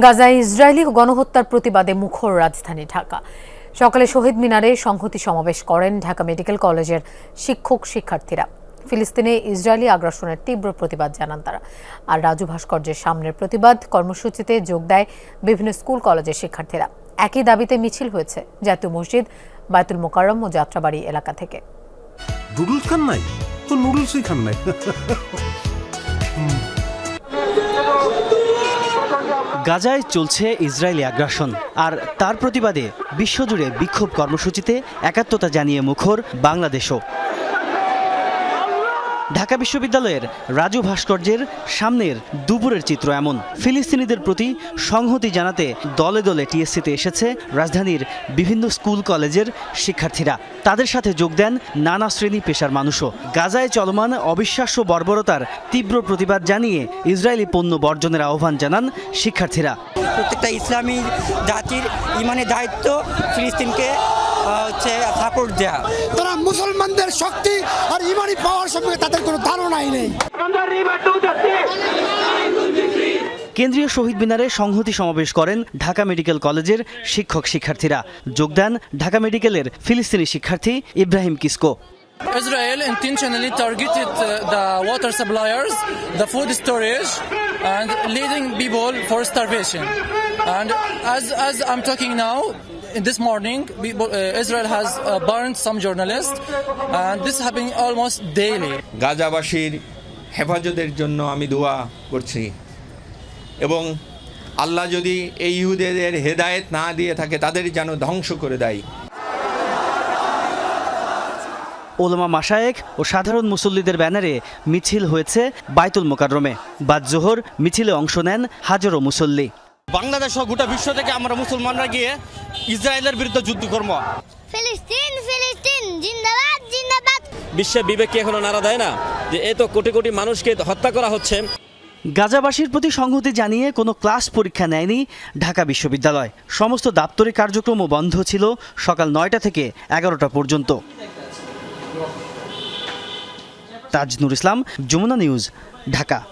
গাজায় ইসরায়েলি গণহত্যার প্রতিবাদে মুখর রাজধানী ঢাকা। সকালে শহীদ মিনারে সংহতি সমাবেশ করেন ঢাকা মেডিকেল কলেজের শিক্ষক শিক্ষার্থীরা। ফিলিস্তিনে ইসরায়েলি আগ্রাসনের তীব্র প্রতিবাদ জানান তারা। আর রাজু ভাস্কর্যের সামনের প্রতিবাদ কর্মসূচিতে যোগ দেয় বিভিন্ন স্কুল কলেজের শিক্ষার্থীরা। একই দাবিতে মিছিল হয়েছে জাতীয় মসজিদ, বায়তুল মোকাররম ও যাত্রাবাড়ি এলাকা থেকে। নুডলস খান নাই? তো নুডলসই খান নাই। গাজায় চলছে ইসরায়েলি আগ্রাসন, আর তার প্রতিবাদে বিশ্বজুড়ে বিক্ষোভ কর্মসূচিতে একাত্মতা জানিয়ে মুখর বাংলাদেশও। ঢাকা বিশ্ববিদ্যালয়ের রাজু ভাস্কর্যের সামনের দুপুরের চিত্র এমন। ফিলিস্তিনিদের প্রতি সংহতি জানাতে দলে দলে টিএসসিতে এসেছে রাজধানীর বিভিন্ন স্কুল কলেজের শিক্ষার্থীরা। তাদের সাথে যোগ দেন নানা শ্রেণি পেশার মানুষও। গাজায় চলমান অবিশ্বাস্য বর্বরতার তীব্র প্রতিবাদ জানিয়ে ইসরায়েলি পণ্য বর্জনের আহ্বান জানান শিক্ষার্থীরা। প্রত্যেকটা ইসলামী জাতির ইমানের দায়িত্ব ফিলিস্তিনকে হচ্ছে সাপোর্ট দেওয়া তারা মুসলমানদের শক্তি আর ইমানি পাওয়ার সম্পর্কে তাদের কোনো ধারণাই নেই। কেন্দ্রীয় শহীদ মিনারে সংহতি সমাবেশ করেন ঢাকা মেডিকেল কলেজের শিক্ষক শিক্ষার্থীরা যোগ দেন ঢাকা মেডিকেলের ফিলিস্তিনি শিক্ষার্থী Ibrahim Kisku Israel intentionally targeted uh, the water suppliers, the food storage, and leading people for starvation. And as, as I'm talking now, in this morning, people, uh, Israel has uh, burned some journalists, and this is happening almost daily. গাজাবাসীর হেফাজতের জন্য আমি দোয়া করছি এবং আল্লাহ যদি এই ইহুদেদের হেদায়েত না দিয়ে থাকে তাদের যেন ধ্বংস করে দেয়। ওলামা মাসায়েক ও সাধারণ মুসল্লিদের ব্যানারে মিছিল হয়েছে বাইতুল মোকাররমে। বাদ জোহর মিছিলে অংশ নেন হাজারো মুসল্লি। বাংলাদেশ সহ গোটা বিশ্ব থেকে আমরা মুসলমানরা গিয়ে ইসরায়েলের বিরুদ্ধে যুদ্ধ করব। ফিলিস্তিন ফিলিস্তিন জিন্দাবাদ জিন্দাবাদ। বিশ্বের বিবেক কি এখনও নাড়া দেয় না? যে এ তো কোটি কোটি মানুষকে হত্যা করা হচ্ছে গাজাবাসীর প্রতি সংহতি জানিয়ে কোনো ক্লাস পরীক্ষা নেয়নি ঢাকা বিশ্ববিদ্যালয়। সমস্ত দাপ্তরিক কার্যক্রমও বন্ধ ছিল সকাল নয়টা থেকে এগারোটা পর্যন্ত। তাজনুর ইসলাম, যমুনা নিউজ, ঢাকা।